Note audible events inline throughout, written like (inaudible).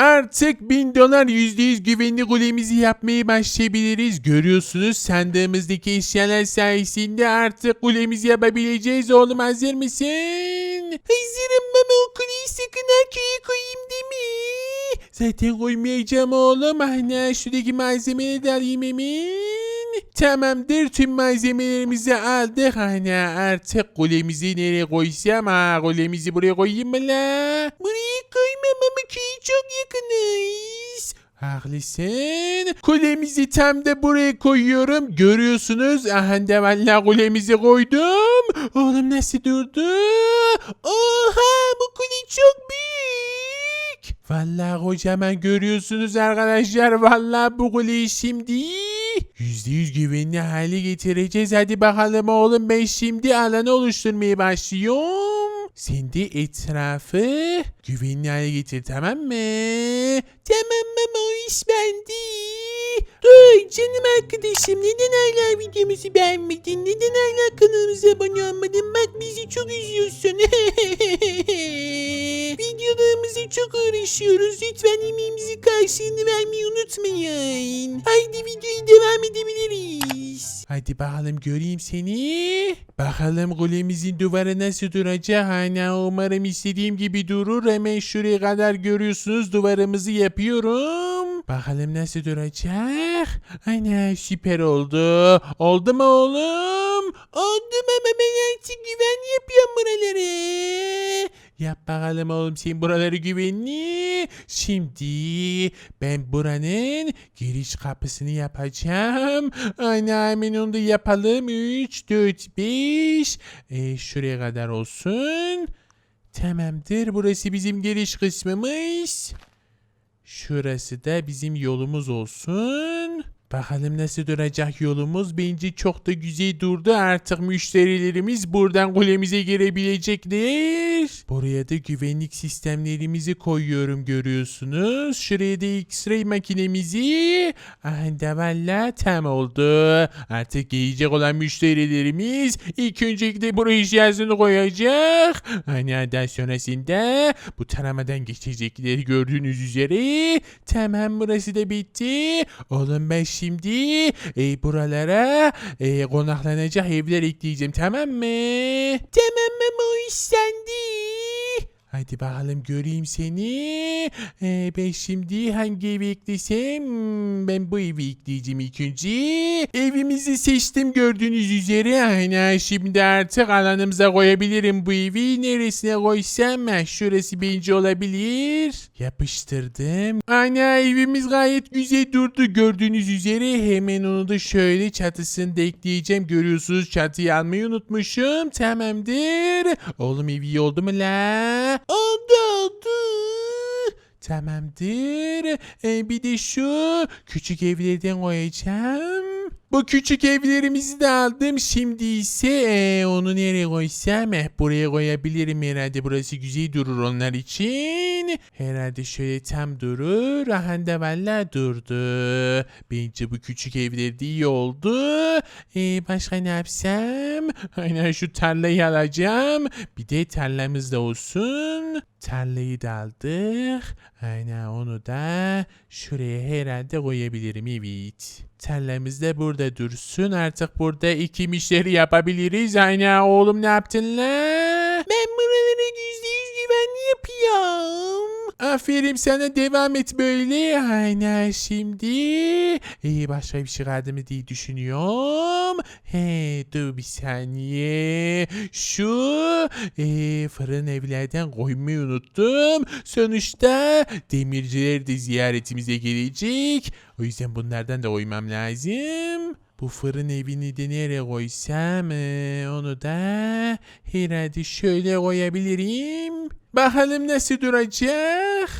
Artık 1000 dolar %100 güvenli kulemizi yapmaya başlayabiliriz. Görüyorsunuz sandığımızdaki eşyalar sayesinde artık kulemizi yapabileceğiz. Oğlum hazır mısın? Hazırım baba o kuleyi sakın köye koyayım mi? Zaten koymayacağım oğlum. Ana şuradaki malzemeleri de alayım hemen. Tamamdır tüm malzemelerimizi aldık. Ana artık kulemizi nereye koysam? Ha kulemizi buraya koyayım mı la? Buraya koymam ama çok yakınız. Haklısın. Kulemizi tam da buraya koyuyorum. Görüyorsunuz. Aha valla kulemizi koydum. Oğlum nasıl durdu? Oha bu kule çok büyük. Valla kocaman görüyorsunuz arkadaşlar. Valla bu kuleyi şimdi %100 güvenli hale getireceğiz. Hadi bakalım oğlum ben şimdi alanı oluşturmaya başlıyorum. Sen etrafı güvenli hale getir tamam mı? Tamam mama o iş bende. Dur canım arkadaşım neden hala videomuzu beğenmedin? Neden hala kanalımıza abone olmadın? Bak bizi çok üzüyorsun. (laughs) Videolarımızı çok uğraşıyoruz. Lütfen emeğimizin karşılığını vermeyi unutmayın. Haydi videoyu devam edebiliriz. Hadi bakalım göreyim seni. Bakalım kulemizin duvarı nasıl duracak? Hani umarım istediğim gibi durur. Hemen şuraya kadar görüyorsunuz duvarımızı yapıyorum. Bakalım nasıl duracak? Ana süper oldu. Oldu mu oğlum? Oldu ama ben artık güven yapıyorum buraları. Yap bakalım oğlum sen buraları güvenli. Şimdi ben buranın giriş kapısını yapacağım. Ana hemen onu da yapalım. 3, 4, 5. E, şuraya kadar olsun. Tamamdır. Burası bizim giriş kısmımız. Şurası da bizim yolumuz olsun. Bakalım nasıl duracak yolumuz. Bence çok da güzel durdu. Artık müşterilerimiz buradan kulemize girebilecekler. Buraya da güvenlik sistemlerimizi koyuyorum görüyorsunuz. Şuraya da X-ray makinemizi. Aha da valla tam oldu. Artık gelecek olan müşterilerimiz ilk öncelikle buraya eşyasını koyacak. Hani daha sonrasında bu taramadan geçecekler gördüğünüz üzere. Tamam burası da bitti. Oğlum ben şimdi e, buralara e, konaklanacak evler ekleyeceğim tamam mı? Tamam iş sende. Hadi bakalım göreyim seni. Ee, ben şimdi hangi evi eklesem? Ben bu evi ekleyeceğim ilk. Evimizi seçtim gördüğünüz üzere. Aynen şimdi artık alanımıza koyabilirim bu evi. Neresine koysam? Şurası bence olabilir. Yapıştırdım. Aynen evimiz gayet güzel durdu gördüğünüz üzere. Hemen onu da şöyle çatısını da ekleyeceğim. Görüyorsunuz çatıyı almayı unutmuşum. Tamamdır. Oğlum evi iyi oldu mu la? Oldu. Tamamdır. Ee, bir de şu küçük evlerden koyacağım. Bu küçük evlerimizi de aldım. Şimdi ise ee, onu nereye koysam? Eh, buraya koyabilirim herhalde. Burası güzel durur onlar için. Herhalde şöyle tam durur. Aha da valla durdu. Bence bu küçük evler de iyi oldu. Ee, başka ne yapsam? Aynen şu tarlayı alacağım. Bir de tarlamız da olsun. Tarlayı da aldık. Aynen onu da şuraya herhalde koyabilirim evet. Tarlamız da burada dursun. Artık burada iki müşteri yapabiliriz. Aynen oğlum ne yaptın la? Aferin sana devam et böyle. Aynen şimdi. İyi başka bir şey kaldı mı diye düşünüyorum. He dur bir saniye. Şu e, fırın evlerden koymayı unuttum. Sonuçta demirciler de ziyaretimize gelecek. O yüzden bunlardan da koymam lazım. Bu fırın evini de nereye koysam ee, onu da herhalde şöyle koyabilirim. Bakalım nasıl duracak.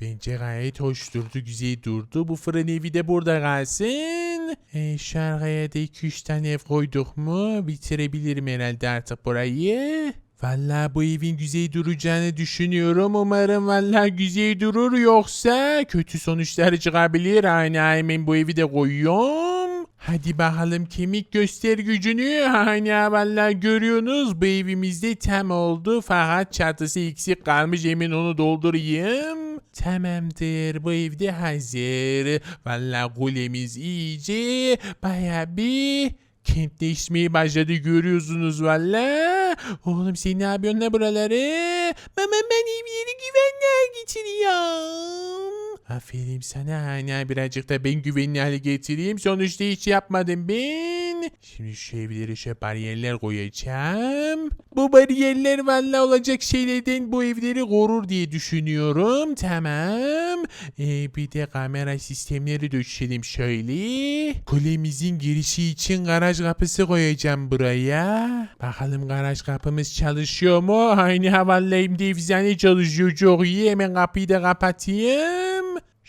Bence gayet hoş durdu, güzel durdu. Bu fırın evi de burada kalsın. E, şu arkaya da 2-3 tane ev koyduk mu bitirebilirim herhalde artık burayı. Valla bu evin güzel duracağını düşünüyorum. Umarım valla güzel durur yoksa kötü sonuçlar çıkabilir. Aynı bu evi de koyuyorum. Hadi bakalım kemik göster gücünü. (laughs) Hani valla görüyorsunuz bu evimizde tam oldu. Fakat çatısı eksik kalmış emin onu doldurayım. Tamamdır bu evde hazır. Valla kulemiz iyice baya bir kentleşmeye başladı görüyorsunuz valla. Oğlum sen ne yapıyorsun la buraları? Mama ben evleri güvenliğe getiriyorum. Aferin sana hani birazcık da ben güvenli hale getireyim. Sonuçta hiç yapmadım ben. Şimdi şu evlere şöyle bariyerler koyacağım. Bu bariyerler valla olacak şeylerden bu evleri korur diye düşünüyorum. Tamam. Ee, bir de kamera sistemleri döşelim şöyle. Kulemizin girişi için garaj kapısı koyacağım buraya. Bakalım garaj kapımız çalışıyor mu? Aynı havalayım efsane çalışıyor çok iyi. Hemen kapıyı da kapatayım.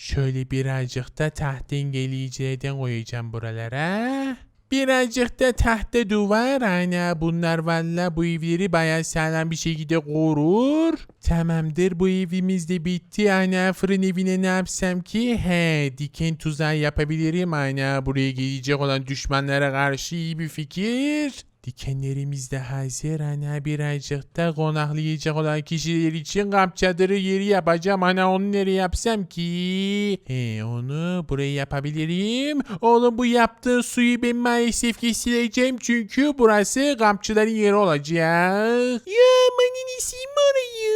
Şöyle birazcık da taht engeleyicilerden koyacağım buralara. Birazcık da tahta duvar. Ana bunlar valla bu evleri baya sağlam bir şekilde korur. Tamamdır bu evimiz de bitti. Ana fırın evine ne yapsam ki? He diken tuzağı yapabilirim. Ana buraya gelecek olan düşmanlara karşı iyi bir fikir. Dikenlerimiz de hazır. Ana birazcık da konaklayacak olan kişiler için kamp çadırı yeri yapacağım. Ana onu nereye yapsam ki? He onu buraya yapabilirim. Oğlum bu yaptığın suyu ben maalesef kesileceğim. Çünkü burası kampçıların yeri olacak. Ya benim isim orayı.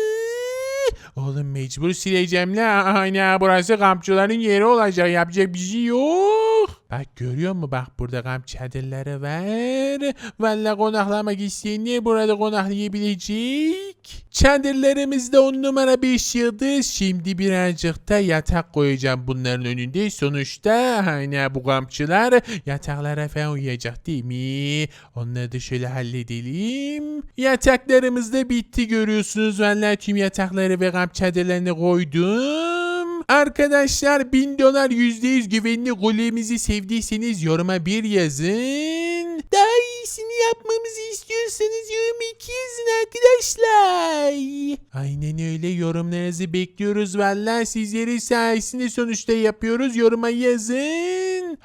Oğlum mecbur sileceğim la. Ana burası kampçıların yeri olacak. Yapacak bir şey yok. Bak görüyor musun? Bak burada kamp çadırları var. Valla konaklamak isteyenler burada konaklayabilecek. Çadırlarımızda on numara 5 yıldız. Şimdi birazcık da yatak koyacağım bunların önünde. Sonuçta hani bu kampçılar yataklara falan uyuyacak değil mi? Onları da şöyle halledelim. Yataklarımız da bitti görüyorsunuz. Valla tüm yatakları ve kamp çadırlarını koydum. Arkadaşlar 1000 dolar %100 güvenli golemizi sevdiyseniz yoruma bir yazın. Daha iyisini yapmamızı istiyorsanız yorum iki yazın arkadaşlar. Aynen öyle yorumlarınızı bekliyoruz valla sizleri sayesinde sonuçta yapıyoruz yoruma yazın.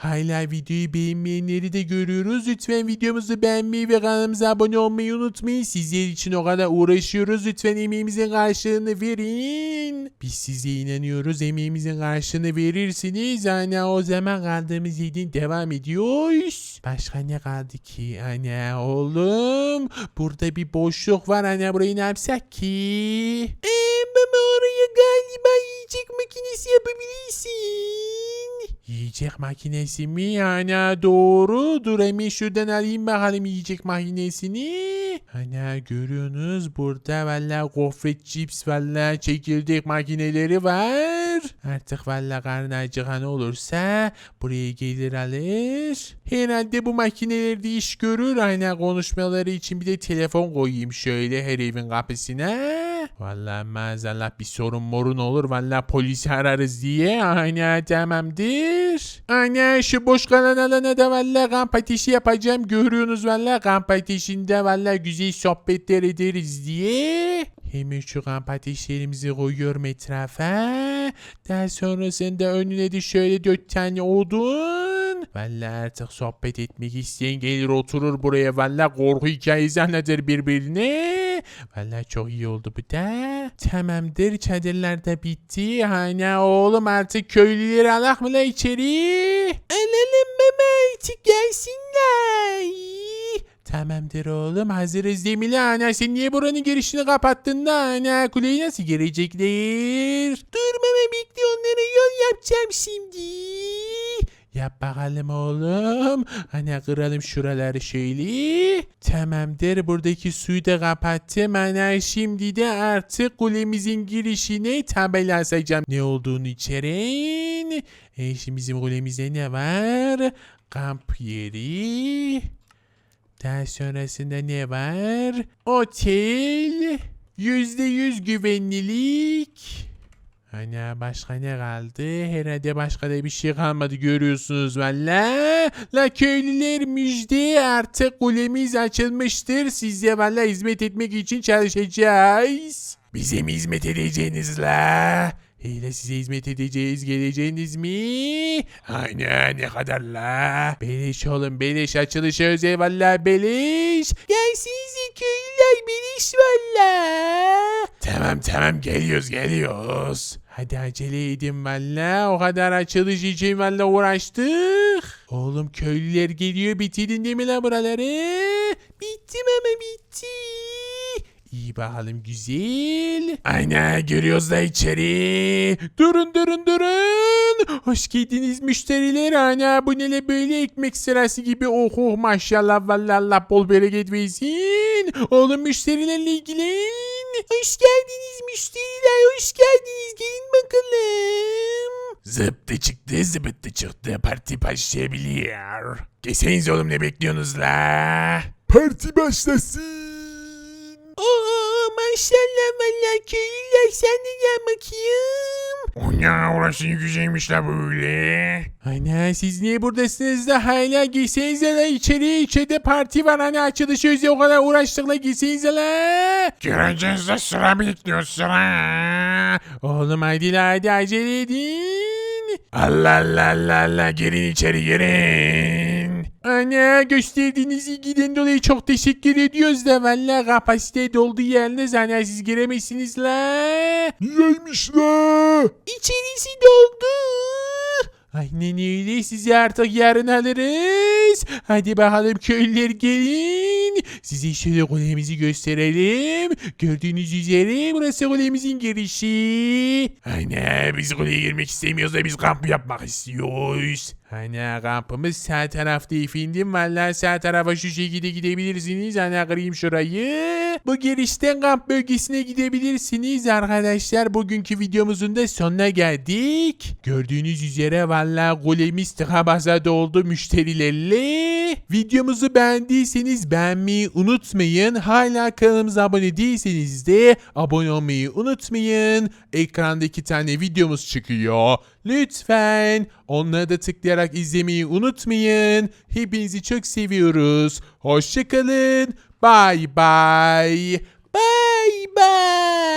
Hala videoyu beğenmeyenleri de görüyoruz. Lütfen videomuzu beğenmeyi ve kanalımıza abone olmayı unutmayın. Sizler için o kadar uğraşıyoruz. Lütfen emeğimizin karşılığını verin. Biz size inanıyoruz. Emeğimizin karşılığını verirsiniz. Ana o zaman kaldığımız yerden devam ediyoruz. Başka ne kaldı ki? Ana oğlum. Burada bir boşluk var. Ana burayı ne yapsak ki? Eee baba oraya galiba yiyecek makinesi yapabilirsin. Yiyecek makinesi mi? Ana doğru. Dur hemen şuradan alayım bakalım yiyecek makinesini. Ana görüyorsunuz burada valla gofret cips valla çekirdek makineleri var. Artık valla karnı acıkan olursa buraya gelir alır. Herhalde bu makineler de iş görür. Aynen konuşmaları için bir de telefon koyayım şöyle her evin kapısına. Valla maazallah bir sorun morun olur. Valla polisi ararız diye. Aynen tamamdır. Aynen şu boş kalan alana da valla kamp ateşi yapacağım. Görüyorsunuz valla kamp ateşinde valla güzel sohbetler ederiz diye. Hemen şu kamp ateşlerimizi koyuyorum etrafa. Daha sonrasında önüne de şöyle dört tane odun. Valla artık sohbet etmek isteyen gelir oturur buraya. Valla korku hikayesi anlatır birbirine. Valla çok iyi oldu bu da. Tamamdır çadırlar da bitti. Hani oğlum artık köylüleri alak mı la içeri? Alalım baba artık gelsinler. Tamamdır oğlum hazırız değil mi lan? Ana sen niye buranın girişini kapattın da ana kuleyi nasıl girecekler? Dur mama bekle onlara yol yapacağım şimdi. Yap bakalım oğlum. Ana kıralım şuraları şöyle. Tamamdır buradaki suyu da kapattım. Ana şimdi de artık kulemizin girişine tabela asacağım. Ne olduğunu içerin. E şimdi bizim kulemizde ne var? Kamp yeri. Daha sonrasında ne var? Otel. Yüzde yüz güvenlilik. Ana başka ne kaldı? Herhalde başka da bir şey kalmadı görüyorsunuz valla. La köylüler müjde artık kulemiz açılmıştır. Size valla hizmet etmek için çalışacağız. Bize mi hizmet edeceğiniz la? Hele size hizmet edeceğiz geleceğiniz mi? Aynen ne kadar la? Beleş oğlum beleş açılışa özel valla beleş. Gelsinize köylüler beleş valla. Tamam tamam geliyoruz geliyoruz. Hadi acele edin valla. O kadar açılış için valla uğraştık. Oğlum köylüler geliyor bitirdin değil mi la buraları? Bittim ama bitti. İyi bakalım güzel. Aynen görüyoruz da içeri. Durun durun durun. Hoş geldiniz müşteriler. Ana bu nele böyle ekmek sırası gibi. Oh oh maşallah vallahi Allah bol bereket versin. Oğlum müşterilerle Hoş geldiniz müşteriler. Hoş geldiniz. Gelin bakalım. Zıptı çıktı zıbıttı çıktı. Parti başlayabiliyor. Geçseniz oğlum ne bekliyorsunuz la? Parti başlasın. Oo maşallah valla köylüler sen de gel bakayım. Onya orası güzelmiş la böyle. Ana siz niye buradasınız da hala girsenize la içeri içeride parti var hani açılışı özel o kadar uğraştık la girsenize la. Göreceğiz de sıra bekliyor sıra. Oğlum hadi la hadi acele edin. Allah Allah Allah Allah girin içeri girin. Ana gösterdiğiniz ilgiden dolayı çok teşekkür ediyoruz da valla kapasite doldu yalnız ana siz giremezsiniz la. Niyeymiş la? İçerisi doldu. Aynen öyle sizi artık yarın alırız. Hadi bakalım köylüler gelin. Size şöyle kulemizi gösterelim. Gördüğünüz üzere burası kulemizin girişi. Aynen biz kuleye girmek istemiyoruz da biz kamp yapmak istiyoruz. Hani kampımız sağ tarafta efendim. Vallahi sağ tarafa şu şekilde gidebilirsiniz. Hani kırayım şurayı. Bu girişten kamp bölgesine gidebilirsiniz arkadaşlar. Bugünkü videomuzun da sonuna geldik. Gördüğünüz üzere vallahi golemiz tıka basa doldu müşterilerle. Videomuzu beğendiyseniz beğenmeyi unutmayın. Hala kanalımıza abone değilseniz de abone olmayı unutmayın. Ekranda iki tane videomuz çıkıyor. Lütfen onları da tıklayarak izlemeyi unutmayın. Hepinizi çok seviyoruz. Hoşçakalın. Bye bye. Bye bye.